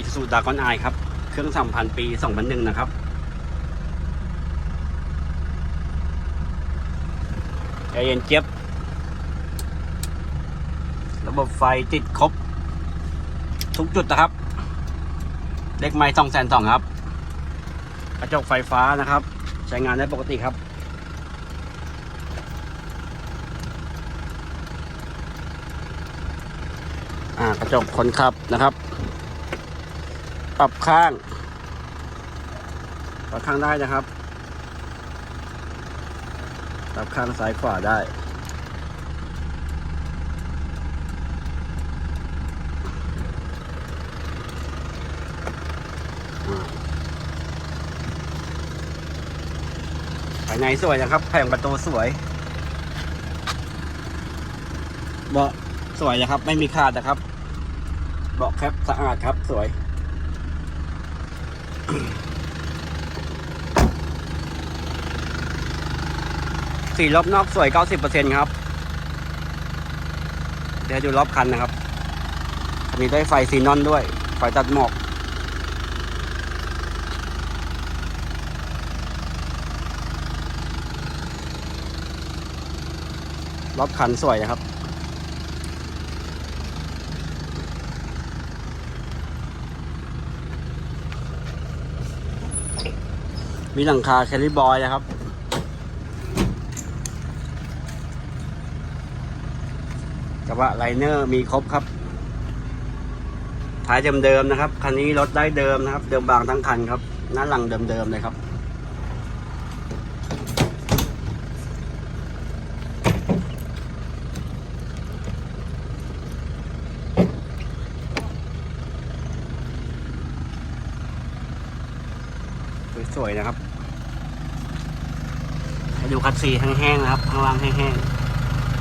อิสูดากอนไอครับ เครื่องสัมพันธ์ปี2001นะครับแอร์เย็นเจี๊ยบ ระบบไฟติดครบ ทุกจุดนะครับ เล็กไม้สองแสนสองครับ กระจกไฟฟ้านะครับ ใช้งานได้ปกติครับอ่ากระจกคนขับนะครับ ปรับข้าง ปรับข้างได้นะครับ ปรับข้างซ้ายขวาได้ภายในสวยนะครับ แผงประตูสวย เบาะสวยนะครับ ไม่มีขาดนะครับ เบาะแคปสะอาดครับสวย สีรอบนอกสวย 90%ครับ เดี๋ยวดูรอบคันนะครับคันนี้ได้ไฟซีนอนด้วย ไฟตัดหมอกรอบคันสวยนะครับ มีหลังคาแคลิบอยนะครับ กระบะไลเนอร์มีครบครับ ท้ายเดิมๆนะครับ คันนี้รถได้เดิมนะครับ เดิมบางทั้งคันครับ หน้าหลังเดิมๆเลยครับ สวยๆนะครับให้ดูคัดซีแห้งๆนะครับข้างล่างแห้ง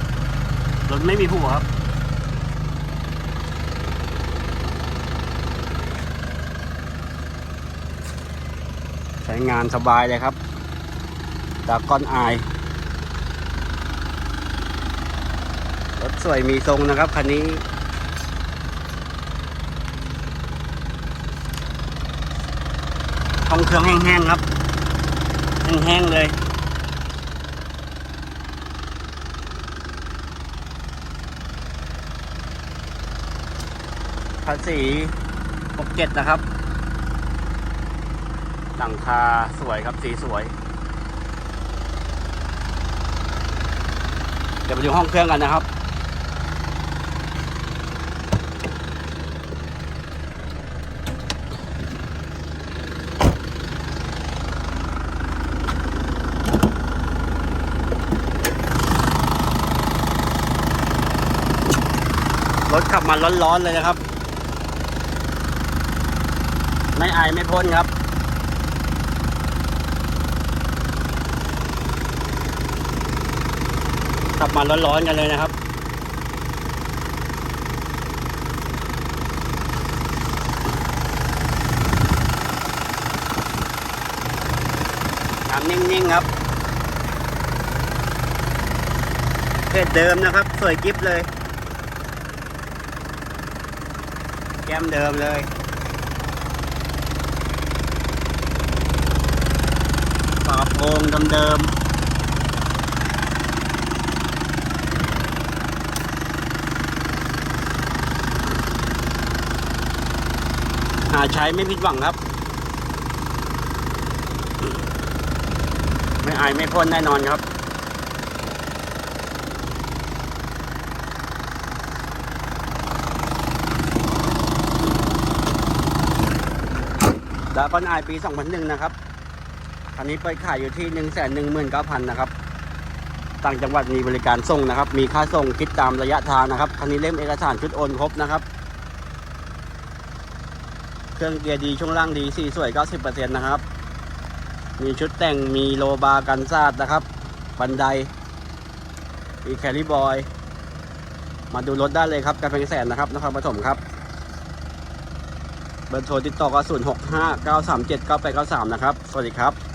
ๆรถไม่มีผัวครับใช้งานสบายเลยครับดากอนอายรถสวยมีทรงนะครับคันนี้ ท้องเครื่องแห้งๆครับแห้งๆเลยภาษี67นะครับ หลังคาสวยครับสีสวย เดี๋ยวไปดูห้องเครื่องกันนะครับ รถขับมาร้อนๆเลยนะครับ ไม่อายไม่พ้นครับ ขับมาร้อนๆกันเลยนะครับน้ำนิ่งๆครับเพศเดิมนะครับ สวยกิฟเลย แก้มเดิมเลยฝาโปรงเดิมๆหาใช้ไม่ผิดหวังครับ ไม่อายไม่พ้นแน่นอนครับ ดาคอนไอปี 2001 นะครับคันนี้เปิดขายอยู่ที่ 119,000 นะครับต่างจังหวัดมีบริการส่งนะครับ มีค่าส่งคิดตามระยะทางนะครับคันนี้เล่มเอกสารชุดโอนครบนะครับ เครื่องเกียร์ดีช่วงล่างดีสีสวย 90%นะครับ มีชุดแต่งมีโลบากันซาดนะครับ บันได มีแคลิบอย มาดูรถได้เลยครับกระเพงแสนนะครับนครปฐมครับ เบอร์โทรติดต่อก็ 0 6 5 9 3 7 9 8 9 3 นะครับ สวัสดีครับ